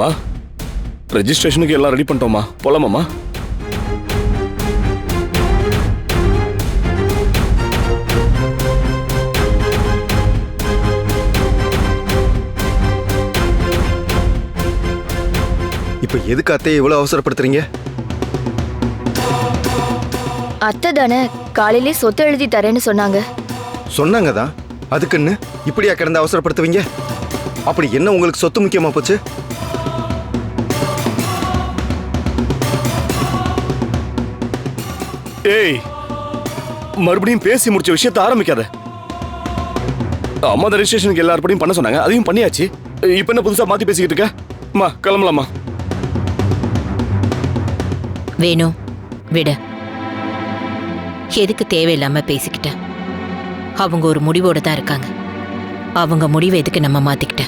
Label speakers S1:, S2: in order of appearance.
S1: அம்மா ரெஜிஸ்ட்ரேஷனுக்கு எல்லாம் ரெடி பண்ணிட்டோமா? போலாமாம்மா?
S2: இப்ப எதுக்கு அத்தையை இவ்வளவு அவசரப்படுத்துறீங்க?
S3: அத்தை தானே காலையிலே சொத்து எழுதி தரேன்னு சொன்னாங்க.
S2: சொன்னாங்க தான் அதுக்குன்னு இப்படியா கிடந்து அவசரப்படுத்துவீங்க? அப்படி என்ன உங்களுக்கு சொத்து முக்கியமா போச்சு?
S1: ஏய் மறுபடியும் பேசி முடிச்ச விஷயத்த ஆரம்பிக்காத. அம்மா தான் ரெஜிஸ்ட்ரேஷனுக்கு எல்லாருப்படியும் பண்ண சொன்னாங்க அதையும் பண்ணியாச்சு. இப்போ என்ன புதுசா மாத்தி பேசிக்கிட்டு இருக்க? அம்மா கிளம்பலாமா?
S4: வேணும் விட. எதுக்கு தேவையில்லாம பேசிக்கிட்ட? அவங்க ஒரு முடிவோட தான் இருக்காங்க. அவங்க முடிவை எதுக்கு நம்ம மாத்திக்கிட்ட?